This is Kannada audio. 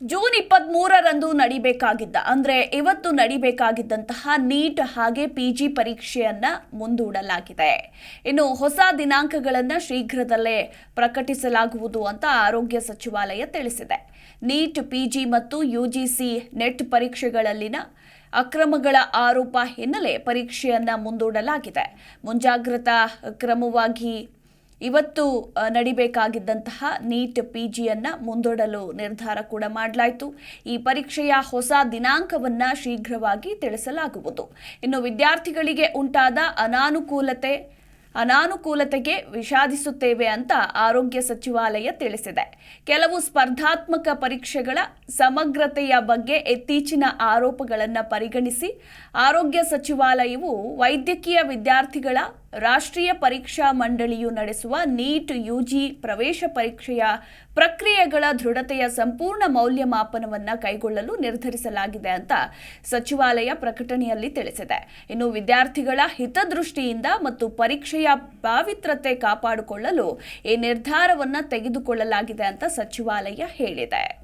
ಜೂನ್ ಇಪ್ಪತ್ತ್ ಮೂರರಂದು ನಡಿಬೇಕಾಗಿದ್ದ, ಅಂದ್ರೆ ಇವತ್ತು ನಡಿಬೇಕಾಗಿದ್ದಂತಹ ನೀಟ್ ಹಾಗೆ ಪಿ ಜಿ ಪರೀಕ್ಷೆಯನ್ನು ಮುಂದೂಡಲಾಗಿದೆ. ಇನ್ನು ಹೊಸ ದಿನಾಂಕಗಳನ್ನು ಶೀಘ್ರದಲ್ಲೇ ಪ್ರಕಟಿಸಲಾಗುವುದು ಅಂತ ಆರೋಗ್ಯ ಸಚಿವಾಲಯ ತಿಳಿಸಿದೆ. ನೀಟ್ ಪಿಜಿ ಮತ್ತು ಯುಜಿಸಿ ನೆಟ್ ಪರೀಕ್ಷೆಗಳಲ್ಲಿನ ಅಕ್ರಮಗಳ ಆರೋಪ ಹಿನ್ನೆಲೆ ಪರೀಕ್ಷೆಯನ್ನು ಮುಂದೂಡಲಾಗಿದೆ. ಮುಂಜಾಗ್ರತಾ ಕ್ರಮವಾಗಿ ಇವತ್ತು ನಡಿಬೇಕಾಗಿದ್ದಂತಹ ನೀಟ್ ಪಿ ಜಿಯನ್ನು ಮುಂದೂಡಲು ನಿರ್ಧಾರ ಕೂಡ ಮಾಡಲಾಯಿತು. ಈ ಪರೀಕ್ಷೆಯ ಹೊಸ ದಿನಾಂಕವನ್ನು ಶೀಘ್ರವಾಗಿ ತಿಳಿಸಲಾಗುವುದು. ಇನ್ನು ವಿದ್ಯಾರ್ಥಿಗಳಿಗೆ ಉಂಟಾದ ಅನಾನುಕೂಲತೆ, ಅನಾನುಕೂಲತೆಗೆ ವಿಷಾದಿಸುತ್ತೇವೆ ಅಂತ ಆರೋಗ್ಯ ಸಚಿವಾಲಯ ತಿಳಿಸಿದೆ. ಕೆಲವು ಸ್ಪರ್ಧಾತ್ಮಕ ಪರೀಕ್ಷೆಗಳ ಸಮಗ್ರತೆಯ ಬಗ್ಗೆ ಇತ್ತೀಚಿನ ಆರೋಪಗಳನ್ನು ಪರಿಗಣಿಸಿ, ಆರೋಗ್ಯ ಸಚಿವಾಲಯವು ವೈದ್ಯಕೀಯ ವಿದ್ಯಾರ್ಥಿಗಳ ರಾಷ್ಟ್ರೀಯ ಪರೀಕ್ಷಾ ಮಂಡಳಿಯು ನಡೆಸುವ ನೀಟ್ ಯುಜಿ ಪ್ರವೇಶ ಪರೀಕ್ಷೆಯ ಪ್ರಕ್ರಿಯೆಗಳ ದೃಢತೆಯ ಸಂಪೂರ್ಣ ಮೌಲ್ಯಮಾಪನವನ್ನು ಕೈಗೊಳ್ಳಲು ನಿರ್ಧರಿಸಲಾಗಿದೆ ಅಂತ ಸಚಿವಾಲಯ ಪ್ರಕಟಣೆಯಲ್ಲಿ ತಿಳಿಸಿದೆ. ಇನ್ನು ವಿದ್ಯಾರ್ಥಿಗಳ ಹಿತದೃಷ್ಟಿಯಿಂದ ಮತ್ತು ಪರೀಕ್ಷೆಯ ಪಾವಿತ್ರತೆ ಕಾಪಾಡಿಕೊಳ್ಳಲು ಈ ನಿರ್ಧಾರವನ್ನು ತೆಗೆದುಕೊಳ್ಳಲಾಗಿದೆ ಅಂತ ಸಚಿವಾಲಯ ಹೇಳಿದೆ.